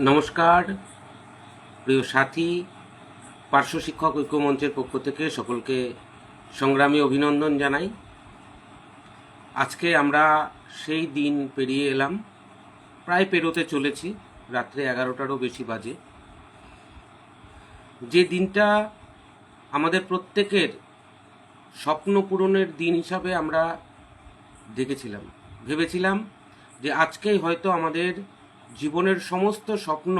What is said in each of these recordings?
নমস্কার, প্রিয় সাথী, পার্শ্ব শিক্ষক ঐক্য মঞ্চের পক্ষ থেকে সকলকে সংগ্রামী অভিনন্দন জানাই। আজকে আমরা সেই দিন পেরিয়ে এলাম, প্রায় পেরোতে চলেছি, রাত্রে এগারোটারও বেশি বাজে। যে দিনটা আমাদের প্রত্যেকের স্বপ্ন পূরণের দিন হিসাবে আমরা দেখেছিলাম, ভেবেছিলাম যে আজকেই হয়তো আমাদের জীবনের সমস্ত স্বপ্ন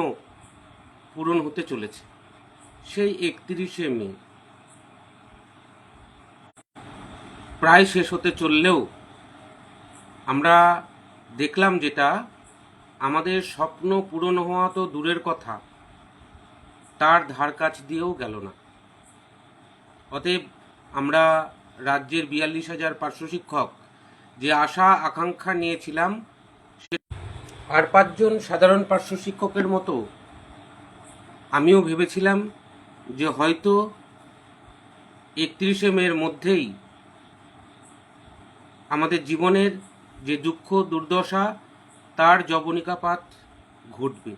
পূরণ হতে চলেছে। সেই একত্রিশে মে। প্রায় শেষ হতে চললেও আমরা দেখলাম যেটা, আমাদের স্বপ্ন পূরণ হওয়া তো দূরের কথা, তার ধার কাছ দিয়েও গেল না। অতএব আমরা রাজ্যের বিয়াল্লিশ হাজার পার্শ্ব শিক্ষক যে আশা আকাঙ্ক্ষা নিয়েছিলাম আর পাঁচজন সাধারণ পার্শ্ব শিক্ষকের মতো। আমিও ভেবেছিলাম যে হয়তো একত্রিশে মের মধ্যেই আমাদের জীবনের যে দুঃখ, দুর্দশা, তার জবনিকাপাত ঘটবে।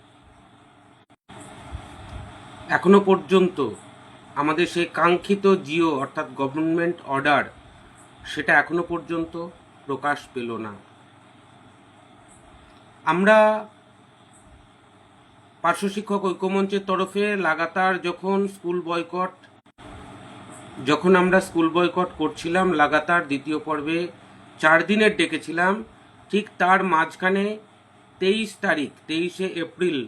এখনও পর্যন্ত আমাদের সেই কাঙ্ক্ষিত জিও, অর্থাৎ গভর্নমেন্ট অর্ডার সেটা এখনও পর্যন্ত প্রকাশ পেল না। আমরা পার্শ্ব শিক্ষক ঐক্যমঞ্চের তরফে লাগাতার যখন স্কুল বয়কট, যখন আমরা স্কুল বয়কট করছিলাম, লাগাতার দ্বিতীয় পর্বে চার দিনের ডেকেছিলাম, ঠিক তার মাঝখানে তেইশ তারিখ, তেইশে এপ্রিল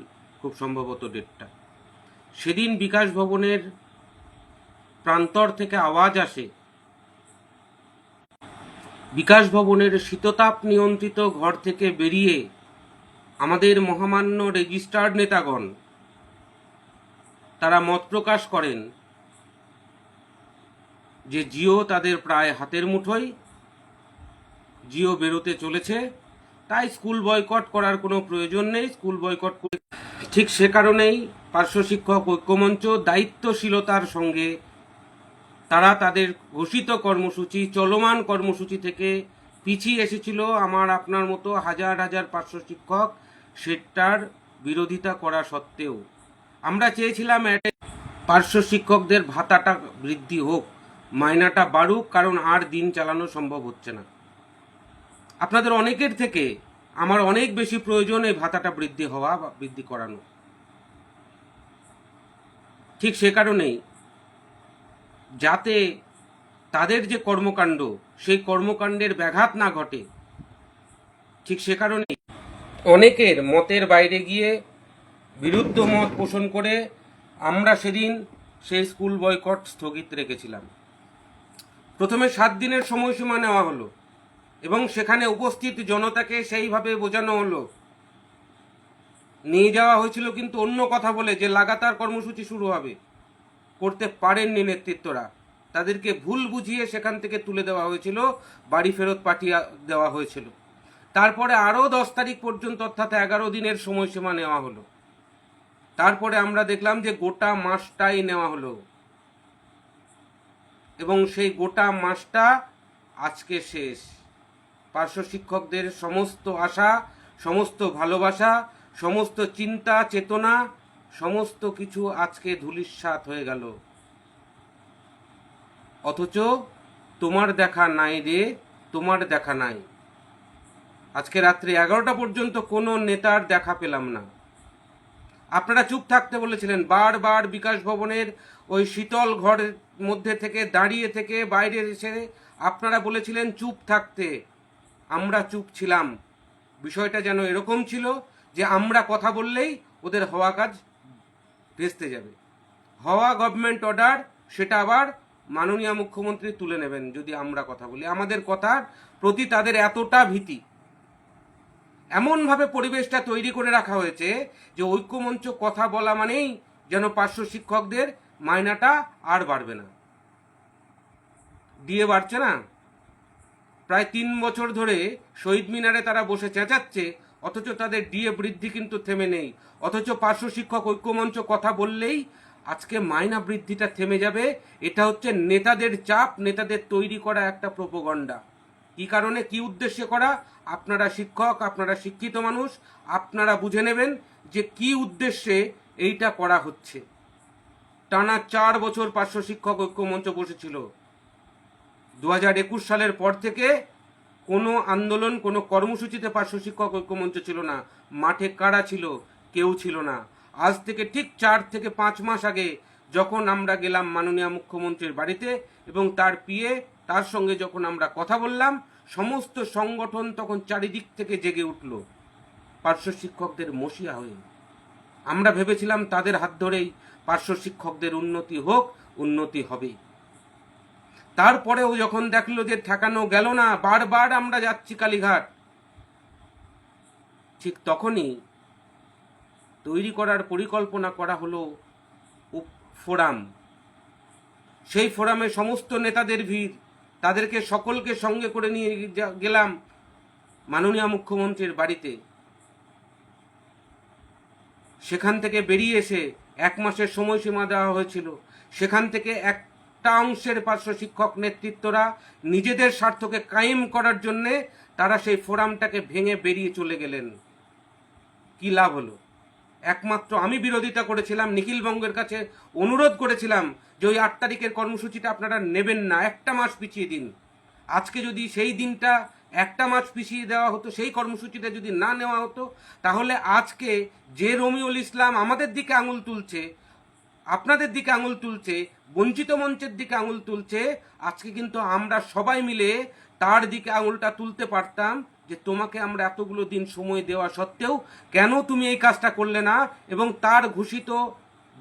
খুব সম্ভবত ডেটটা, সেদিন বিকাশ ভবনের প্রান্তর থেকে আওয়াজ আসে। বিকাশ ভবনের শীততাপ নিয়ন্ত্রিত ঘর থেকে বেরিয়ে আমাদের মহামান্য রেজিস্টার্ড নেতাগণ, তারা মত প্রকাশ করেন যে জিও তাদের প্রায় হাতের মুঠোয়, জিও বেরোতে চলেছে, তাই স্কুল বয়কট করার কোনো প্রয়োজন নেই, স্কুল বয়কট করে ঠিক সে কারণেই পার্শ্ব শিক্ষক ঐক্যমঞ্চ দায়িত্বশীলতার সঙ্গে তারা তাদের ঘোষিত কর্মসূচি, চলমান কর্মসূচি থেকে পিছিয়ে এসেছিল। আমার আপনার মতো হাজার হাজার পার্শ্ব শিক্ষক সেটার বিরোধিতা করা সত্ত্বেও আমরা চেয়েছিলাম পার্শ্ব শিক্ষকদের ভাতাটা বৃদ্ধি হোক, মাইনাটা বাড়ুক, কারণ আর দিন চালানো সম্ভব হচ্ছে না। আপনাদের অনেকের থেকে আমার অনেক বেশি প্রয়োজন এই ভাতাটা বৃদ্ধি হওয়া বা বৃদ্ধি করানো। ঠিক সে কারণেই যাতে তাদের যে কর্মকাণ্ড, সেই কর্মকাণ্ডের ব্যাঘাত না ঘটে, ঠিক সে কারণেই অনেকের মতের বাইরে গিয়ে বিরুদ্ধ মত পোষণ করে আমরা সেদিন সেই স্কুল বয়কট স্থগিত রেখেছিলাম। প্রথমে সাত দিনের সময়সীমা নেওয়া হলো এবং সেখানে উপস্থিত জনতাকে সেইভাবে বোঝানো হলো। নিয়ে যাওয়া হয়েছিল কিন্তু অন্য কথা বলে যে লাগাতার কর্মসূচি শুরু হবে। করতে পারেননি নেতৃত্বরা। তাদেরকে ভুল বুঝিয়ে সেখান থেকে তুলে দেওয়া হয়েছিল, বাড়ি ফেরত পাঠিয়ে দেওয়া হয়েছিল। তারপরে আরও দশ তারিখ পর্যন্ত, অর্থাৎ এগারো দিনের সময়সীমা নেওয়া হলো। তারপরে আমরা দেখলাম যে গোটা মাসটাই নেওয়া হলো। এবং সেই গোটা মাসটা আজকে শেষ। পার্শ্ব শিক্ষকদের সমস্ত আশা, সমস্ত ভালোবাসা, সমস্ত চিন্তা, চেতনা, সমস্ত কিছু আজকে ধুলিস্বাত হয়ে গেল। অথচ তোমার দেখা নাই রে, তোমার দেখা নাই। আজকে রাত্রি এগারোটা পর্যন্ত কোনো নেতার দেখা পেলাম না। আপনারা চুপ থাকতে বলেছিলেন, বারবার বিকাশ ভবনের ওই শীতল ঘরের মধ্যে থেকে, দাঁড়িয়ে থেকে, বাইরে এসে আপনারা বলেছিলেন, চুপ থাকতে। আমরা চুপ ছিলাম। বিষয়টা যেন এরকম ছিল যে আমরা কথা বললেই ওদের হওয়া কাজ ভেস্তে যাবে। হওয়া গভর্নমেন্ট অর্ডার সেটা আবার মাননীয় মুখ্যমন্ত্রী তুলে নেবেন যদি আমরা কথা বলি। আমাদের কথার প্রতি তাদের এতটা ভীতি। এমনভাবে পরিবেশটা তৈরি করে রাখা হয়েছে যে ঐক্যমঞ্চ কথা বলা মানেই যেন পার্শ্ব শিক্ষকদের মায়নাটা আর বাড়বে না। দিয়ে বাড়ছে না? প্রায় তিন বছর ধরে শহীদ মিনারে তারা বসে চেঁচাচ্ছে, অথচ তাদের ডিএ বৃদ্ধি কিন্তু থেমে নেই। অথচ পার্শ্ব শিক্ষক ঐক্যমঞ্চ কথা বললেই আজকে মাইনা বৃদ্ধিটা থেমে যাবে। এটা হচ্ছে নেতাদের চাপ, নেতাদের তৈরি করা একটা প্রোপগন্ডা। কি কারণে, কি উদ্দেশ্যে করা? আপনারা শিক্ষক, আপনারা শিক্ষিত মানুষ, আপনারা বুঝে নেবেন যে কি উদ্দেশ্যে এইটা করা হচ্ছে। টানা চার বছর পার্শ্ব শিক্ষক ঐক্য মঞ্চ বসেছিল। দু হাজার একুশ সালের পর থেকে কোনো আন্দোলন, কোনো কর্মসূচিতে পার্শ্ব শিক্ষক ঐক্য মঞ্চ ছিল না। মাঠে কারা ছিল? কেউ ছিল না। আজ থেকে ঠিক চার থেকে পাঁচ মাস আগে যখন আমরা গেলাম মাননীয় মুখ্যমন্ত্রীর বাড়িতে এবং তার পিয়ে তার সঙ্গে যখন আমরা কথা বললাম, সমস্ত সংগঠন তখন চারিদিক থেকে জেগে উঠল। পার্শ্ব শিক্ষকদের মসিয়া হয়ে। আমরা ভেবেছিলাম তাদের হাত ধরেই পার্শ্ব শিক্ষকদের উন্নতি হোক, উন্নতি হবে। তারপরেও যখন দেখল যে ঠেকানো গেল না, বারবার আমরা যাচ্ছি কালীঘাট, ঠিক তখনই তৈরি করার পরিকল্পনা করা হলো ফোরাম। সেই ফোরামে সমস্ত নেতাদের ভিড়। তাদেরকে সকলকে সঙ্গে করে নিয়ে গেলাম মাননীয় মুখ্যমন্ত্রীর বাড়িতে। সেখান থেকে বেরিয়ে এসে এক মাসের সময়সীমা দেওয়া হয়েছিল। সেখান থেকে একটা অংশের পার্শ্ব শিক্ষক নেতৃত্বরা নিজেদের স্বার্থকে কায়েম করার জন্যে তারা সেই ফোরামটাকে ভেঙে বেরিয়ে চলে গেলেন। কি লাভ হলো? একমাত্র আমি বিরোধিতা করেছিলাম, নিখিল বঙ্গের কাছে অনুরোধ করেছিলাম যে ওই আট তারিখের কর্মসূচিটা আপনারা নেবেন না, একটা মাস পিছিয়ে দিন। আজকে যদি সেই দিনটা একটা মাস পিছিয়ে দেওয়া হতো, সেই কর্মসূচিটা যদি না নেওয়া হতো, তাহলে আজকে যে রমিউল ইসলাম আমাদের দিকে আঙুল তুলছে, আপনাদের দিকে আঙুল তুলছে, বঞ্চিত মঞ্চের দিকে আঙুল তুলছে, আজকে কিন্তু আমরা সবাই মিলে তার দিকে আঙুলটা তুলতে পারতাম যে তোমাকে আমরা এতগুলো দিন সময় দেওয়া সত্ত্বেও কেন তুমি এই কাজটা করলে না? এবং তার ঘোষিত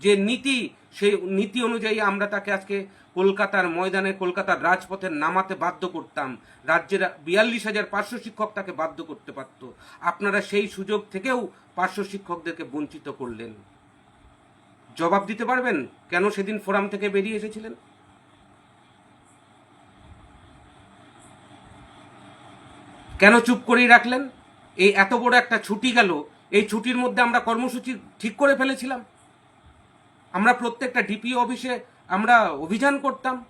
যে নীতি, সেই নীতি অনুযায়ী আমরা তাকে আজকে কলকাতার ময়দানে, কলকাতার রাজপথে নামাতে বাধ্য করতাম। রাজ্যের বিয়াল্লিশ হাজার পার্শ্ব শিক্ষক তাকে বাধ্য করতে পারত। আপনারা সেই সুযোগ থেকেও পার্শ্ব শিক্ষকদেরকে বঞ্চিত করলেন। জবাব দিতে পারবেন? কেন সেদিন ফোরাম থেকে বেরিয়ে এসেছিলেন? কেন চুপ করেই রাখলেন? এই এত বড় একটা ছুটি গেল, এই ছুটির মধ্যে আমরা কর্মসূচি ঠিক করে ফেলেছিলাম। আমরা প্রত্যেকটা ডিপিও অফিসে আমরা অভিযান করতাম।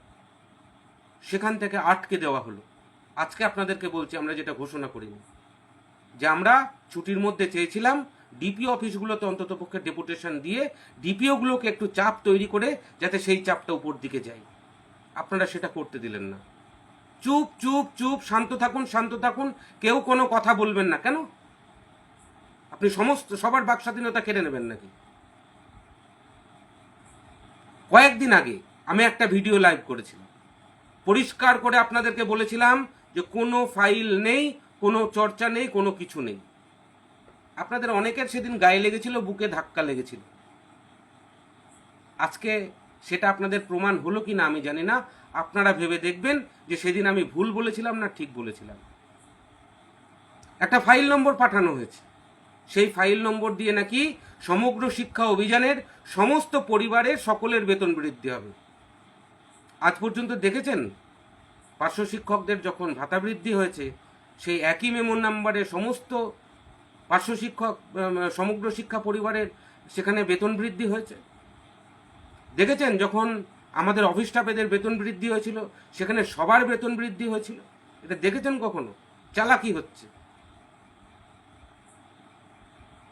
সেখান থেকে আটকে দেওয়া হলো। আজকে আপনাদেরকে বলছি, আমরা যেটা ঘোষণা করিনি। যে আমরা ছুটির মধ্যে চেয়েছিলাম, ডিপিও অফিসগুলোতে অন্তত পক্ষে ডেপুটেশন দিয়ে ডিপিওগুলোকে একটু চাপ তৈরি করে, যাতে সেই চাপটা উপর দিকে যায়। আপনারা সেটা করতে দিলেন না। চুপ চুপ চুপ, শান্ত থাকুন শান্ত থাকুন, কেউ কোনো কথা বলবেন না, কেন? আপনি সমস্ত, সবার বাক স্বাধীনতা কেড়ে নেবেন নাকি? কয়েকদিন আগে আমি একটা ভিডিও লাইভ করেছিলাম। পরিষ্কার করে আপনাদেরকে বলেছিলাম যে কোনো ফাইল নেই, কোনো চর্চা নেই, কোনো কিছু নেই। আপনাদের অনেকের সেদিন গায়ে লেগেছিল, বুকে ধাক্কা লেগেছিল। আজকে সেটা আপনাদের প্রমাণ হলো কি না আমি জানি না। আপনারা ভেবে দেখবেন যে সেদিন আমি ভুল বলেছিলাম না ঠিক বলেছিলাম। একটা ফাইল নম্বর পাঠানো হয়েছে। সেই ফাইল নম্বর দিয়ে নাকি সমগ্র শিক্ষা অভিযানের সমস্ত পরিবারের সকলের বেতন বৃদ্ধি হবে। আজ পর্যন্ত দেখেছেন? পার্শ্ব শিক্ষকদের যখন ভাতা বৃদ্ধি হয়েছে, সেই একই মেমো নাম্বারে সমস্ত পার্শ্ব শিক্ষক সমগ্র শিক্ষা পরিবারের সেখানে বেতন বৃদ্ধি হয়েছে। দেখেছেন যখন আমাদের অফিস স্টাফেদের বেতন বৃদ্ধি হয়েছিল, সেখানে সবার বেতন বৃদ্ধি হয়েছিল? এটা দেখেছেন কখনো? চালাকি হচ্ছে।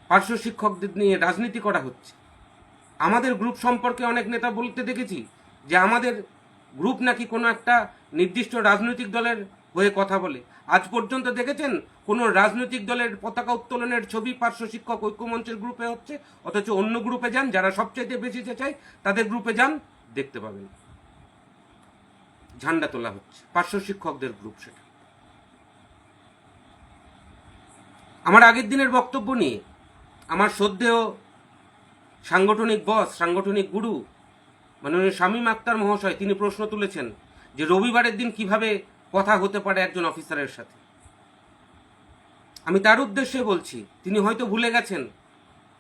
পার্শ্ব শিক্ষকদের নিয়ে রাজনীতি করা হচ্ছে। আমাদের গ্রুপ সম্পর্কে অনেক নেতা বলতে দেখেছি যে আমাদের গ্রুপ নাকি কোনো একটা নির্দিষ্ট রাজনৈতিক দলের হয়ে কথা বলে। আজ পর্যন্ত দেখেছেন, কোনো রাজনৈতিক দলের পতাকা উত্তোলনের ছবি পার্শ্ব শিক্ষক ঐক্যমঞ্চের গ্রুপে হচ্ছে, অথচ অন্য গ্রুপে যান, যারা সবচাইতে বেশি চায় তাদের গ্রুপে যান, দেখতে পাবেন। ঝান্ডা তোলা হচ্ছে, পার্শ্ব শিক্ষকদের গ্রুপ সেটা। আমার আগের দিনের বক্তব্য নিয়ে, আমার শ্রদ্ধেয় সাংগঠনিক বস, সাংগঠনিক গুরু, মাননীয় শামীম আক্তার মহাশয়, তিনি প্রশ্ন তুলেছেন যে রবিবারের দিন কীভাবে কথা হতে পারে একজন অফিসারের সাথে। আমি তার উদ্দেশ্যে বলছি, তিনি হয়তো ভুলে গেছেন,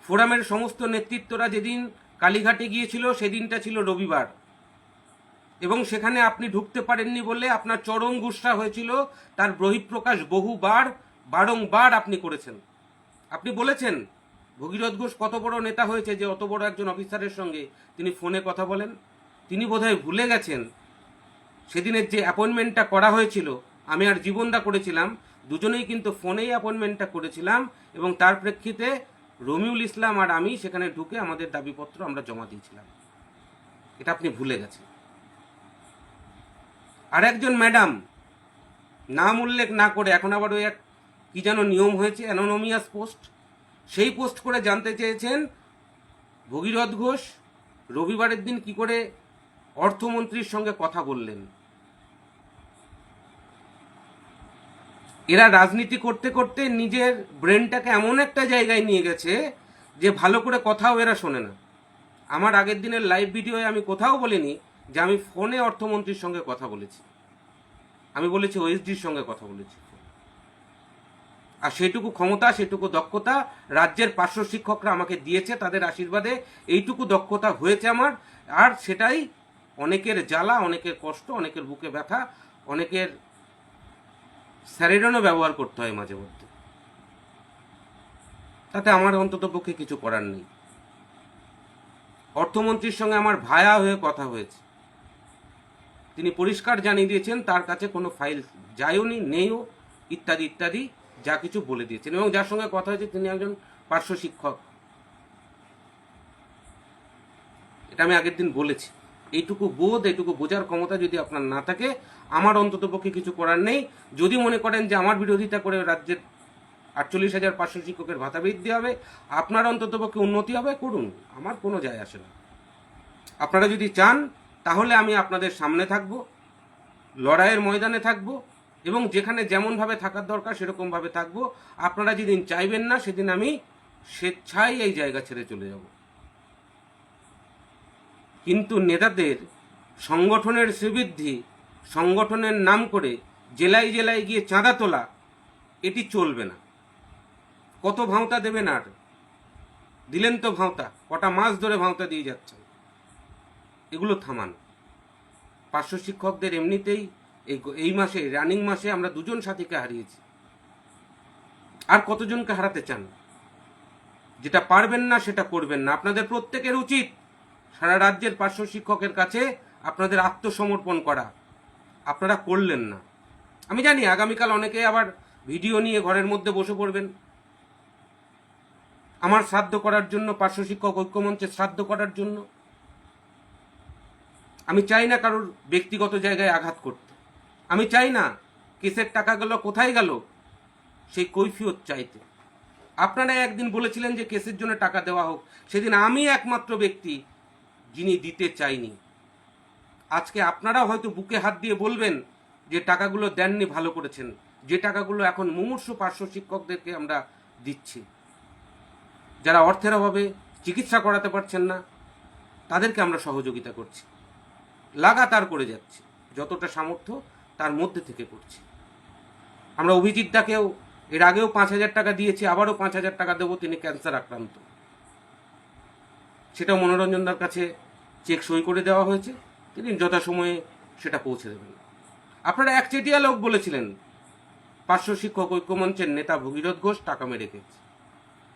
ফোরামের সমস্ত নেতৃত্বরা যেদিন কালীঘাটে গিয়েছিল, সেদিনটা ছিল রবিবার। এবং সেখানে আপনি ঢুকতে পারেননি বলে আপনার চরম গুসা হয়েছিল, তার বহিঃপ্রকাশ বহুবার, বারংবার আপনি করেছেন। আপনি বলেছেন, ভগীরথ ঘোষ কত বড় নেতা হয়েছে যে অত বড় একজন অফিসারের সঙ্গে তিনি ফোনে কথা বলেন? তিনি বোধহয় ভুলে গেছেন সেদিনের যে অ্যাপয়েন্টমেন্টটা করা হয়েছিল, আমি আর জীবনদা করেছিলাম, দুজনেই কিন্তু ফোনেই অ্যাপয়েন্টমেন্টটা করেছিলাম এবং তার প্রেক্ষিতে রমিউল ইসলাম আর আমি সেখানে ঢুকে আমাদের দাবিপত্র আমরা জমা দিয়েছিলাম। এটা আপনি ভুলে গেছেন। আর একজন ম্যাডাম, নাম উল্লেখ না করে এখন আবার ওই এক কি যেন নিয়ম হয়েছে অ্যানোনমিয়াস পোস্ট। সেই পোস্ট করে জানতে চেয়েছেন ভগীরথ ঘোষ, রবিবারের দিন কি করে অর্থমন্ত্রীর সঙ্গে কথা বললেন। এরা রাজনীতি করতে করতে নিজের ব্রেনটাকে এমন একটা জায়গায় নিয়ে গেছে যে ভালো করে কথাও এরা শোনে না। আমার আগের দিনের লাইভ ভিডিওয়ে আমি কোথাও বলিনি যে আমি ফোনে অর্থমন্ত্রীর সঙ্গে কথা বলেছি। আমি বলেছি ওএসডির সঙ্গে কথা বলেছি। আর সেটুকু ক্ষমতা, সেটুকু দক্ষতা রাজ্যের পার্শ্ব শিক্ষকরা আমাকে দিয়েছে, তাদের আশীর্বাদে এইটুকু দক্ষতা হয়েছে আমার। আর সেটাই অনেকের জ্বালা, অনেকের কষ্ট, অনেকের বুকে ব্যথা, অনেকের স্যারিডনও ব্যবহার করতে হয় মাঝে মধ্যে। তাতে আমার অন্তত পক্ষে কিছু করার নেই। অর্থমন্ত্রীর সঙ্গে আমার ভায়া হয়ে কথা হয়েছে। তিনি পরিষ্কার জানিয়ে দিয়েছেন, তার কাছে কোনো ফাইল যায়ওনি, নেইও, ইত্যাদি ইত্যাদি, যা কিছু বলে দিয়েছেন। এবং যার সঙ্গে কথা হয়েছে, তিনি একজন পার্শ্ব শিক্ষক। এটা আমি আগের দিন বলেছি। এইটুকু বোধ, এইটুকু বোঝার ক্ষমতা যদি আপনার না থাকে, আমার অন্তত পক্ষে কিছু করার নেই। যদি মনে করেন যে আমার বিরোধিতা করে রাজ্যের আটচল্লিশ হাজার পাঁচশো শিক্ষকের ভাতা বৃদ্ধি হবে, আপনার অন্তত পক্ষে উন্নতি হবে, করুন। আমার কোনো যায় আসে না। আপনারা যদি চান, তাহলে আমি আপনাদের সামনে থাকব, লড়াইয়ের ময়দানে থাকব, এবং যেখানে যেমনভাবে থাকার দরকার, সেরকমভাবে থাকব। আপনারা যেদিন চাইবেন না, সেদিন আমি স্বেচ্ছায় এই জায়গা ছেড়ে চলে যাব। কিন্তু নেতাদের সংগঠনের শ্রীবৃদ্ধি সংগঠনের নাম করে জেলায় জেলায় গিয়ে চাঁদা তোলা, এটি চলবে না। কত ভাঁওতা দেবেন আর? দিলেন তো ভাঁওতা, কটা মাস ধরে ভাঁওতা দিয়ে যাচ্ছেন। এগুলো থামান। পার্শ্ব শিক্ষকদের এমনিতেই এই এই মাসে, রানিং মাসে আমরা দুজন সাথীকে হারিয়েছি। আর কতজনকে হারাতে চান? যেটা পারবেন না, সেটা করবেন না। আপনাদের প্রত্যেকের উচিত সারা রাজ্যের পার্শ্ব শিক্ষকের কাছে আপনাদের আত্মসমর্পণ করা। আপনারা করলেন না। আমি জানি আগামীকাল অনেকে আবার ভিডিও নিয়ে ঘরের মধ্যে বসে পড়বেন। আমার শ্রাদ্ধ করার জন্য, পার্শ্ব শিক্ষক ঐক্যমঞ্চে শ্রাদ্ধ করার জন্য। আমি চাই না কারোর ব্যক্তিগত জায়গায় আঘাত করতে। আমি চাই না কেসের টাকা গেল কোথায় গেল সেই কৈফিয়ত চাইতে। আপনারা একদিন বলেছিলেন যে কেসের জন্য টাকা দেওয়া হোক। সেদিন আমি একমাত্র ব্যক্তি যিনি দিতে চাইনি। আজকে আপনারা হয়তো বুকে হাত দিয়ে বলবেন যে টাকাগুলো দেননি, ভালো করেছেন। যে টাকাগুলো এখন মুমূর্ষু পার্শ্ব শিক্ষকদেরকে আমরা দিচ্ছি। যারা অর্থের অভাবে চিকিৎসা করাতে পারছেন না, তাদেরকে আমরা সহযোগিতা করছি। লাগাতার করে যাচ্ছি। যতটা সামর্থ্য, তার মধ্যে থেকে করছি। আমরা অভিজিৎ দাকেও এর আগেও পাঁচ হাজার টাকা দিয়েছি, আবারও পাঁচ হাজার টাকা দেবো, তিনি ক্যান্সার আক্রান্ত। সেটা মনোরঞ্জনদার কাছে চেক সই করে দেওয়া হয়েছে। তিনি যথাসময়ে সেটা পৌঁছে দেবেন। আপনারা একচেটিয়া লোক বলেছিলেন, পার্শ্ব শিক্ষক ঐক্যমঞ্চের নেতা ভগীরথ ঘোষ টাকা মেরে খেয়েছে।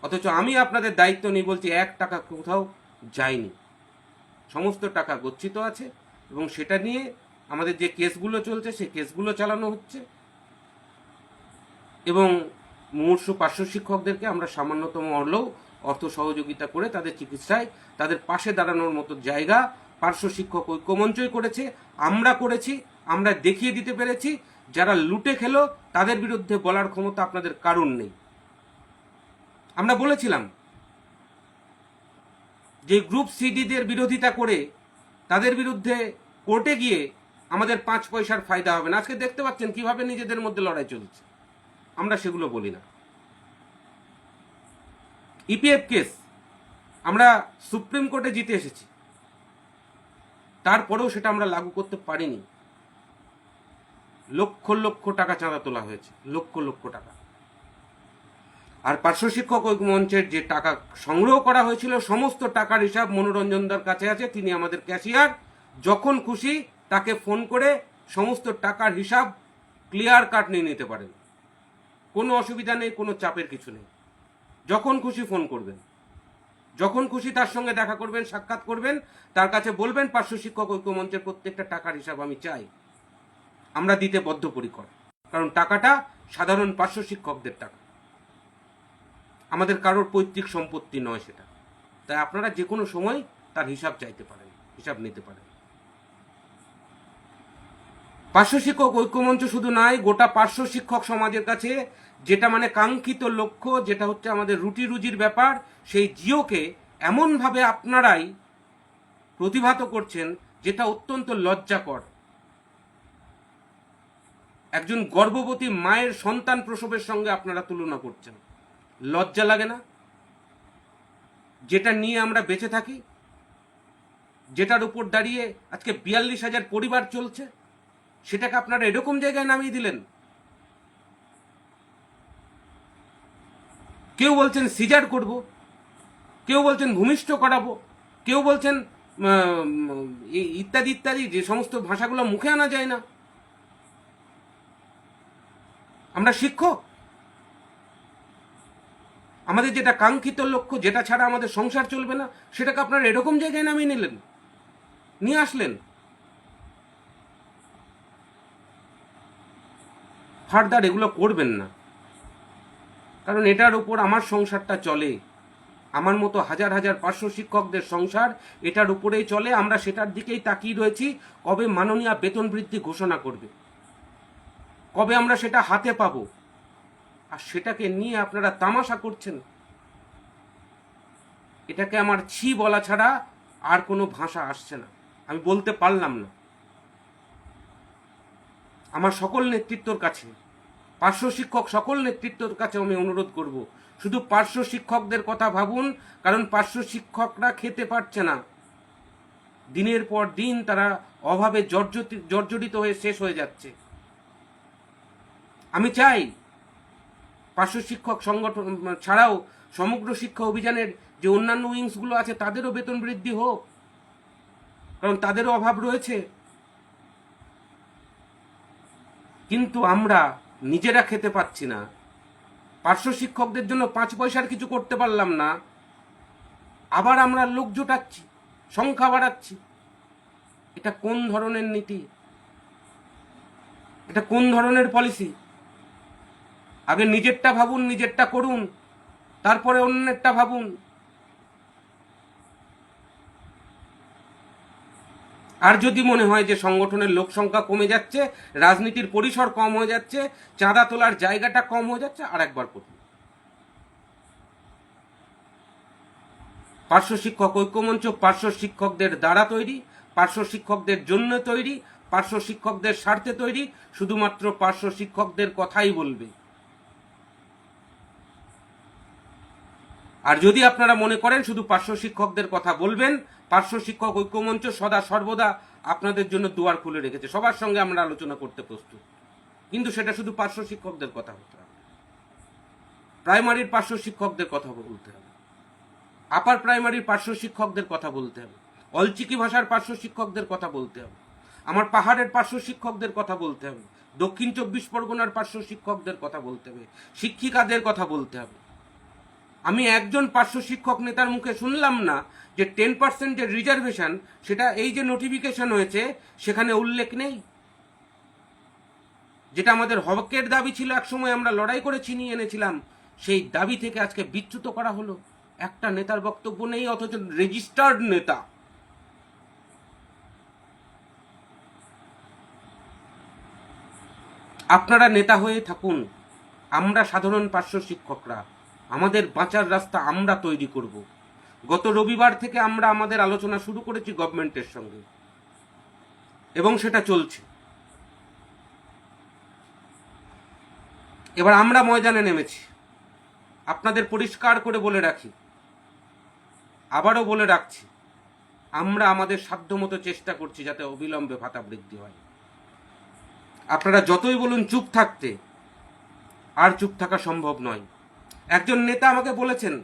অথচ আমি আপনাদের দায়িত্ব নিয়ে বলছি, এক টাকা কোথাও যায়নি। সমস্ত টাকা গচ্ছিত আছে এবং সেটা নিয়ে আমাদের যে কেসগুলো চলছে, সেই কেসগুলো চালানো হচ্ছে। এবং মুমূর্ষু পার্শ্ব শিক্ষকদেরকে আমরা সামান্যতম হলেও অর্থ সহযোগিতা করে তাদের চিকিৎসায় তাদের পাশে দাঁড়ানোর মতো জায়গা পার্শ্ব শিক্ষক ঐক্যমঞ্চই করেছে। আমরা করেছি, আমরা দেখিয়ে দিতে পেরেছি। যারা লুটে খেলো, তাদের বিরুদ্ধে বলার ক্ষমতা আপনাদের কারণ নেই। আমরা বলেছিলাম যে গ্রুপ সিডিদের বিরোধিতা করে তাদের বিরুদ্ধে কোর্টে গিয়ে আমাদের পাঁচ পয়সার ফায়দা হবে না। আজকে দেখতে পাচ্ছেন কীভাবে নিজেদের মধ্যে লড়াই চলছে। আমরা সেগুলো বলি না। ইপিএফ কেস আমরা সুপ্রিম কোর্টে জিতে এসেছি। তারপরেও সেটা আমরা লাগু করতে পারিনি। লক্ষ লক্ষ টাকা চাঁদা তোলা হয়েছে, লক্ষ লক্ষ টাকা। আর পার্শ্ব শিক্ষক ঐক্য মঞ্চের যে টাকা সংগ্রহ করা হয়েছিল, সমস্ত টাকার হিসাব মনোরঞ্জনদার কাছে আছে। তিনি আমাদের ক্যাশিয়ার। যখন খুশি তাকে ফোন করে সমস্ত টাকার হিসাব ক্লিয়ার কাট নিয়ে নিতে পারেন। কোনো অসুবিধা নেই, কোনো চাপের কিছু নেই। যখন খুশি ফোন করবেন। যখন খুশি তার সঙ্গে দেখা করবেন, সাক্ষাৎ করবেন, তার কাছে বলবেন, পার্শ্ব শিক্ষক ঐক্য মঞ্চের প্রত্যেকটা টাকার হিসাব আমি চাই। আমরা দিতে বদ্ধপরিকর। কারণ টাকাটা সাধারণ পার্শ্ব শিক্ষকদের টাকা। আমাদের কারোর পৈতৃক সম্পত্তি নয় সেটা। তাই আপনারা যে কোনো সময় তার হিসাব চাইতে পারেন, হিসাব নিতে পারেন। পার্শ্ব শিক্ষক ঐক্যমঞ্চ শুধু নয় গোটা পার্শ্ব শিক্ষক সমাজের কাছে যেটা মানে কাঙ্ক্ষিত লক্ষ্য, যেটা হচ্ছে আমাদের রুটি রুজির ব্যাপার, সেই জিওকে এমনভাবে আপনারাই প্রতিভাত করছেন যেটা অত্যন্ত লজ্জাকর। একজন গর্ভবতী মায়ের সন্তান প্রসবের সঙ্গে আপনারা তুলনা করছেন। লজ্জা লাগে না? যেটা নিয়ে আমরা বেঁচে থাকি? যেটার উপর দাঁড়িয়ে আজকে বিয়াল্লিশ হাজার পরিবার চলছে? সেটাকে আপনারা এরকম জায়গায় নামিয়ে দিলেন। কেউ বলছেন সিজার করব, কেউ বলছেন ভূমিষ্ঠ করাবো, কেউ বলছেন ইত্যাদি ইত্যাদি, যে সমস্ত ভাষাগুলো মুখে আনা যায় না। আমরা শিক্ষক। আমাদের যেটা কাঙ্ক্ষিত লক্ষ্য, যেটা ছাড়া আমাদের সংসার চলবে না, সেটাকে আপনারা এরকম জায়গায় নামিয়ে নিলেন, নিয়ে আসলেন। ফার্দার এগুলো করবেন না। কারণ এটার উপর আমার সংসারটা চলে। আমার মতো হাজার হাজার পার্শ্ব শিক্ষকদের সংসার এটার উপরেই চলে। আমরা সেটার দিকেই তাকিয়ে রয়েছি। কবে মাননীয় বেতন বৃদ্ধি ঘোষণা করবে? কবে আমরা সেটা হাতে পাবো? আর সেটাকে নিয়ে আপনারা তামাশা করছেন? এটাকে আমার ছি বলা ছাড়া আর কোনো ভাষা আসছে না। আমি বলতে পারলাম না। আমার সকল নেতৃত্বর কাছে, পার্শ্ব শিক্ষক সকল নেতৃত্বর কাছে আমি অনুরোধ করব। শুধু পার্শ্ব শিক্ষকদের কথা ভাবুন, কারণ পার্শ্ব শিক্ষকরা খেতে পারছে না। দিনের পর দিন তারা অভাবে জর্জরিত হয়ে শেষ হয়ে যাচ্ছে। আমি চাই পার্শ্ব শিক্ষক সংগঠন, ছাড়াও সমগ্র শিক্ষা অভিযানের যে অন্যান্য উইংসগুলো আছে, তাদেরও বেতন বৃদ্ধি হোক। কারণ তাদেরও অভাব রয়েছে। কিন্তু আমরা নিজেরা খেতে পাচ্ছি না। পার্শ্ব শিক্ষকদের জন্য পাঁচ পয়সার কিছু করতে পারলাম না। আবার আমরা লোক জোটাচ্ছি, সংখ্যা বাড়াচ্ছি। এটা কোন ধরনের নীতি? এটা কোন ধরনের পলিসি আগে নিজেরটা ভাবুন, নিজেরটা করুন, তারপরে অন্যেরটা ভাবুন। আর যদি মনে হয় যে সংগঠনের লোক সংখ্যা কমে যাচ্ছে, রাজনীতির পরিসর কম হয়ে যাচ্ছে, চাঁদা তোলার জায়গাটা কম হয়ে যাচ্ছে আর একবার করুন। পার্শ্ব শিক্ষক ঐক্যমঞ্চ পার্শ্ব শিক্ষকদের দ্বারা তৈরি, পার্শ্ব শিক্ষকদের জন্য তৈরি, পার্শ্ব শিক্ষকদের স্বার্থে তৈরি, শুধুমাত্র পার্শ্ব শিক্ষকদের কথাই বলবে। আর যদি আপনারা মনে করেন শুধু পার্শ্ব শিক্ষকদের কথা বলবেন পার্শ্ব শিক্ষক ঐক্যমঞ্চ সদা সর্বদা আপনাদের জন্য দুয়ার খুলে রেখেছে। সবার সঙ্গে আমরা আলোচনা করতে প্রস্তুত। কিন্তু সেটা শুধু পার্শ্ব শিক্ষকদের কথা হতে হবে। প্রাইমারির পার্শ্ব শিক্ষকদের কথা বলতে হবে। আপার প্রাইমারির পার্শ্ব শিক্ষকদের কথা বলতে হবে। অলচিকি ভাষার পার্শ্ব শিক্ষকদের কথা বলতে হবে। আমার পাহাড়ের পার্শ্ব শিক্ষকদের কথা বলতে হবে। দক্ষিণ চব্বিশ পরগনার পার্শ্ব শিক্ষকদের কথা বলতে হবে। শিক্ষিকাদের কথা বলতে হবে। আমি একজন পার্শ্ব শিক্ষক নেতার মুখে শুনলাম না যে টেন পার্সেন্টের রিজার্ভেশন, সেটা এই যে নোটিফিকেশন হয়েছে, সেখানে উল্লেখ নেই। যেটা আমাদের হকের দাবি ছিল, একসময় আমরা লড়াই করে ছিনিয়ে এনেছিলাম, সেই দাবি থেকে আজকে বিচ্যুত করা হলো। একটা নেতার বক্তব্য নেই, অথচ রেজিস্টার্ড নেতা। আপনারা নেতা হয়ে থাকুন। আমরা সাধারণ পার্শ্ব শিক্ষকরা। আমাদের বাঁচার রাস্তা আমরা তৈরি করব। গত রবিবার থেকে আমরা আমাদের আলোচনা শুরু করেছি গভর্নমেন্টের সঙ্গে। এবং সেটা চলছে। এবার আমরা ময়দানে নেমেছি। আপনাদের পরিষ্কার করে বলে রাখি, আবারও বলে রাখছি, আমরা আমাদের সাধ্যমতো চেষ্টা করছি যাতে অবিলম্বে ভাতা বৃদ্ধি হয়। আপনারা যতই বলুন চুপ থাকতে, আর চুপ থাকা সম্ভব নয়। একজন নেতা আমাকে বলেছেন,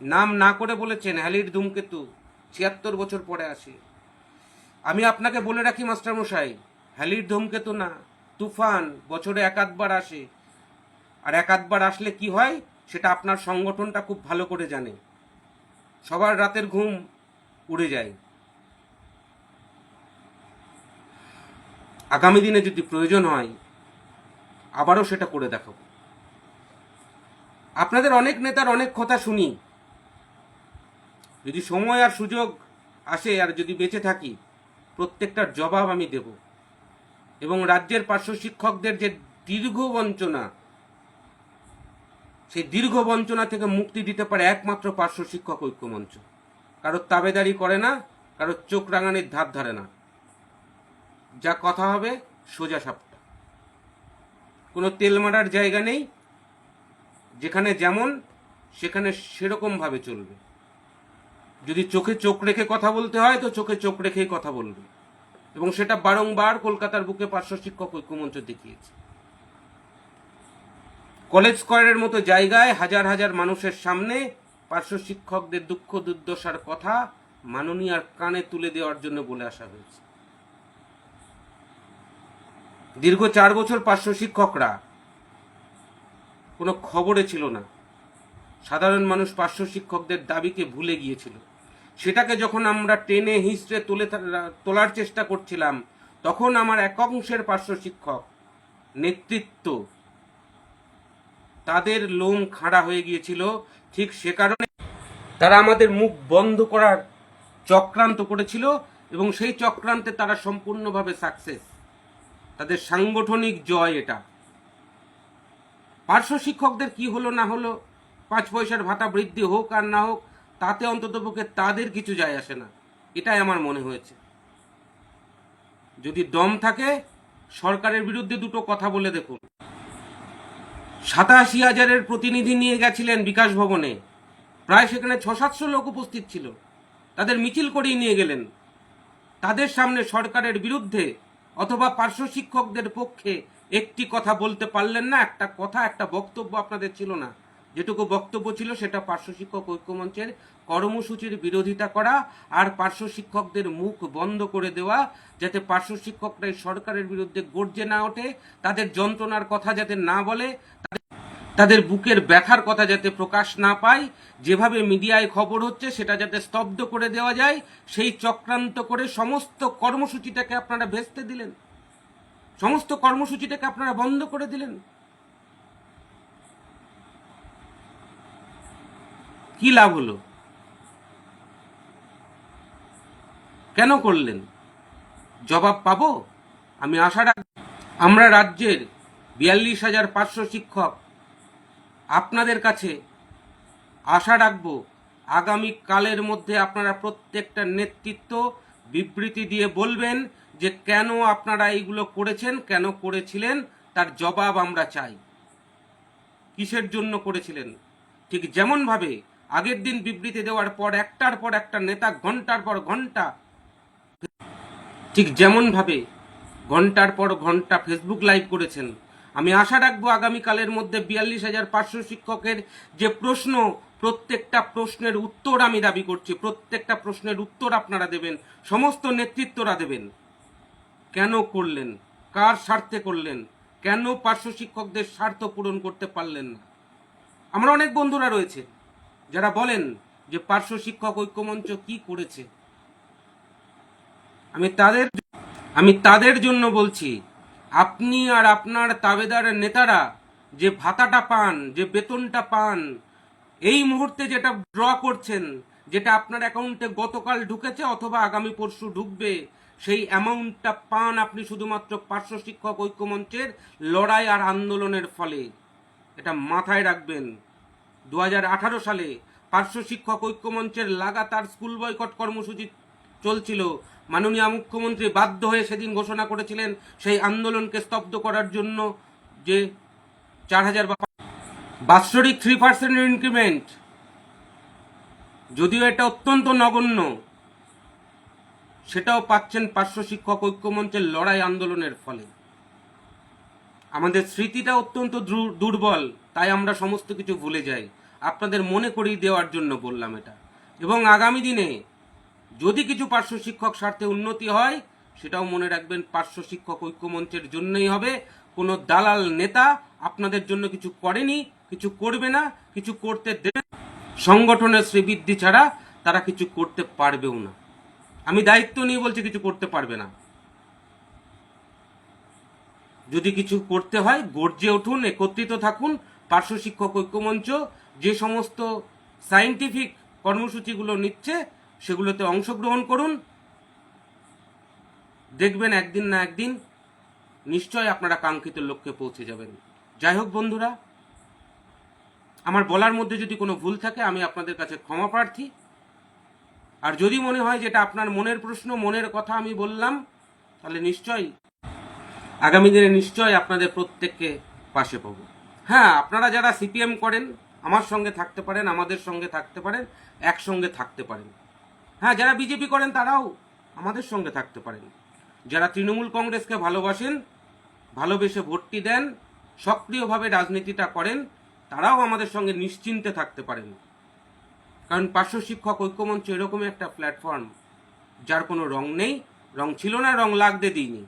নাম না করে বলেছেন, হ্যালির ধূমকেতু, ছিয়াত্তর বছর পরে আসে। আমি আপনাকে বলে রাখি মাস্টারমশাই হ্যালির ধূমকেতু না, তুফান, বছরে এক আধবার আসে। আর এক আধবার আসলে কি হয়, সেটা আপনার সংগঠনটা খুব ভালো করে জানে। সবার রাতের ঘুম উড়ে যায়। আগামী দিনে যদি প্রয়োজন হয়, আবারও সেটা করে দেখাবো। আপনাদের অনেক নেতার অনেক কথা শুনি। যদি সময় আর সুযোগ আসে আর যদি বেঁচে থাকি, প্রত্যেকটার জবাব আমি দেব। এবং রাজ্যের পার্শ্ব শিক্ষকদের যে দীর্ঘ বঞ্চনা, সেই দীর্ঘ বঞ্চনা থেকে মুক্তি দিতে পারে একমাত্র পার্শ্ব শিক্ষক ঐক্যমঞ্চ। কারোর তাবেদারি করে না, কারোর চোখ রাঙানির ধার ধারে না। যা কথা হবে সোজা সাপটা। কোনো তেল মারার জায়গা নেই যেখানে যেমন, সেখানে সেরকমভাবে চলবে। যদি চোখে চোখ রেখে কথা বলতে হয়, তো চোখে চোখ রেখেই কথা বলবে। এবং সেটা বারংবার কলকাতার বুকে পার্শ্ব শিক্ষক ঐক্যমঞ্চ দেখিয়েছে। কলেজ স্কোয়ারের মতো জায়গায় হাজার হাজার মানুষের সামনে পার্শ্ব শিক্ষকদের দুঃখ দুর্দশার কথা মাননীয়ার কানে তুলে দেওয়ার জন্য বলে আসা হয়েছে। দীর্ঘ চার বছর পার্শ্ব শিক্ষকরা কোনো খবরে ছিল না। সাধারণ মানুষ পার্শ্ব শিক্ষকদের দাবিকে ভুলে গিয়েছিল। সেটাকে যখন আমরা টেনে হিস্ট্রে তুলে তোলার চেষ্টা করছিলাম, তখন আমার একাংশের পার্শ্ব শিক্ষক নেতৃত্ব তাদের লোম খাড়া হয়ে গিয়েছিল। ঠিক সে কারণে তারা আমাদের মুখ বন্ধ করার চক্রান্ত করেছিল এবং সেই চক্রান্তে তারা সম্পূর্ণভাবে সাকসেস তাদের সাংগঠনিক জয় এটা। পার্শ্ব শিক্ষকদের কি হলো না হলো, পাঁচ পয়সার ভাতা বৃদ্ধি হোক আর না হোক, তাতে অন্ততপক্ষে তাদের কিছু যায় আসে না। এটাই আমার মনে হয়েছে। যদি দম থাকে, সরকারের বিরুদ্ধে দুটো কথা বলে দেখুন। সাতাশি হাজারের প্রতিনিধি নিয়ে গেছিলেন বিকাশ ভবনে। প্রায় সেখানে ছ সাতশো লোক উপস্থিত ছিল। তাদের মিছিল করিয়ে নিয়ে গেলেন। তাদের সামনে সরকারের বিরুদ্ধে অথবা পার্শ্ব শিক্ষকদের পক্ষে একটি কথা বলতে পারলেন না, একটা কথা, একটা বক্তব্য আপনাদের ছিল না। যেটুকু বক্তব্য ছিল সেটা পার্শ্ব শিক্ষক ঐক্যমঞ্চের কর্মসূচির বিরোধিতা করা আর পার্শ্ব শিক্ষকদের মুখ বন্ধ করে দেওয়া, যাতে পার্শ্ব শিক্ষকরা সরকারের বিরুদ্ধে গর্জে না ওঠে, তাদের যন্ত্রণার কথা যাতে না বলে তাদের বুকের ব্যথার কথা যাতে প্রকাশ না পায়, যেভাবে মিডিয়ায় খবর হচ্ছে সেটা যাতে স্তব্ধ করে দেওয়া যায়, সেই চক্রান্ত করে সমস্ত কর্মসূচিটাকে আপনারা ভেস্তে দিলেন। সমস্ত কর্মসূচিটাকে আপনারা বন্ধ করে দিলেন। কি লাভ হলো? কেন করলেন? জবাব পাবো? আমি আশা রাখ আমরা রাজ্যের বিয়াল্লিশ হাজার পাঁচশো শিক্ষক আপনাদের কাছে আশা রাখব, আগামী কালের মধ্যে আপনারা প্রত্যেকটা নেতৃত্ব বিবৃতি দিয়ে বলবেন যে কেন আপনারা এইগুলো করেছেন, কেন করেছিলেন, তার জবাব আমরা চাই। কিসের জন্য করেছিলেন? ঠিক যেমনভাবে আগের দিন বিবৃতি দেওয়ার পর, একটার পর একটা নেতা, ঘণ্টার পর ঘণ্টা। ঠিক যেমনভাবে ঘণ্টার পর ঘণ্টা ফেসবুক লাইভ করেছেন আমি আশা রাখব আগামীকালের মধ্যে বিয়াল্লিশ হাজার পাঁচশো শিক্ষকের যে প্রশ্ন, প্রত্যেকটা প্রশ্নের উত্তর আমি দাবি করছি, প্রত্যেকটা প্রশ্নের উত্তর আপনারা দেবেন, সমস্ত নেতৃত্বরা দেবেন। কেন করলেন? কার স্বার্থে করলেন? কেন পার্শ্ব শিক্ষকদের স্বার্থ পূরণ করতে পারলেন না? আমরা অনেক বন্ধুরা রয়েছে, যারা বলেন যে পার্শ্ব শিক্ষক ঐক্যমঞ্চ কি করেছে। আমি তাদের আমি তাদের জন্য বলছি আপনি আর আপনার তাবেদার নেতারা যে ভাতাটা পান, যে বেতনটা পান, এই মুহূর্তে যেটা ড্র করছেন, যেটা আপনার অ্যাকাউন্টে গতকাল ঢুকেছে অথবা আগামী পরশু ঢুকবে, সেই অ্যামাউন্টটা পান আপনি শুধুমাত্র পার্শ্ব শিক্ষক ঐক্যমঞ্চের লড়াই আর আন্দোলনের ফলে। এটা মাথায় রাখবেন। দু হাজার আঠারো সালে পার্শ্ব শিক্ষক ঐক্যমঞ্চের লাগাতার স্কুল বয়কট কর্মসূচি চলছিল। মাননীয় মুখ্যমন্ত্রী বাধ্য হয়ে সেদিন ঘোষণা করেছিলেন সেই আন্দোলনকে স্তব্ধ করার জন্য যে চার হাজার বাৎসরিক থ্রি পার্সেন্ট ইনক্রিমেন্ট যদিও এটা অত্যন্ত নগণ্য, সেটাও পাচ্ছেন পার্শ্ব শিক্ষক ঐক্যমঞ্চের লড়াই আন্দোলনের ফলে। আমাদের স্মৃতিটা অত্যন্ত দ্রু- দুর্বল, তাই আমরা সমস্ত কিছু ভুলে যাই। আপনাদের মনে করিয়ে দেওয়ার জন্য বললাম এটা। এবং আগামী দিনে যদি কিছু পার্শ্ব শিক্ষক স্বার্থে উন্নতি হয়, সেটাও মনে রাখবেন পার্শ্ব শিক্ষক ঐক্যমঞ্চের জন্যই হবে। কোনো দালাল নেতা আপনাদের জন্য কিছু করেনি, কিছু করবে না, কিছু করতে দেবে সংগঠনের শ্রীবৃদ্ধি ছাড়া তারা কিছু করতে পারবেও না। আমি দায়িত্ব নিয়ে বলছি কিছু করতে পারবে না। যদি কিছু করতে হয়, গর্জে উঠুন, একত্রিত থাকুন, পার্শ্ব শিক্ষক ঐক্যমঞ্চ যে সমস্ত সায়েন্টিফিক কর্মসূচিগুলো নিচ্ছে সেগুলোতে অংশগ্রহণ করুন। দেখবেন একদিন না একদিন নিশ্চয় আপনারা কাঙ্ক্ষিত লক্ষ্যে পৌঁছে যাবেন। যাই হোক বন্ধুরা, আমার বলার মধ্যে যদি কোনো ভুল থাকে, আমি আপনাদের কাছে ক্ষমা প্রার্থী। আর যদি মনে হয় যেটা আপনার মনের প্রশ্ন, মনের কথা আমি বললাম, তাহলে নিশ্চয়ই আগামী দিনে নিশ্চয়ই আপনাদের প্রত্যেককে পাশে পাবো। হ্যাঁ আপনারা যারা সিপিএম করেন, আমার সঙ্গে থাকতে পারেন, আমাদের সঙ্গে থাকতে পারেন, একসঙ্গে থাকতে পারেন। হ্যাঁ যারা বিজেপি করেন তারাও আমাদের সঙ্গে থাকতে পারেন। যারা তৃণমূল কংগ্রেসকে ভালোবাসেন, ভালোবেসে ভোটটি দেন, সক্রিয়ভাবে রাজনীতিটা করেন, তারাও আমাদের সঙ্গে নিশ্চিন্তে থাকতে পারেন। কারণ পার্শ্ব শিক্ষক ঐক্যমঞ্চ এরকমই একটা প্ল্যাটফর্ম যার কোনো রং নেই, রং ছিল না, রং লাগতে দিইনি।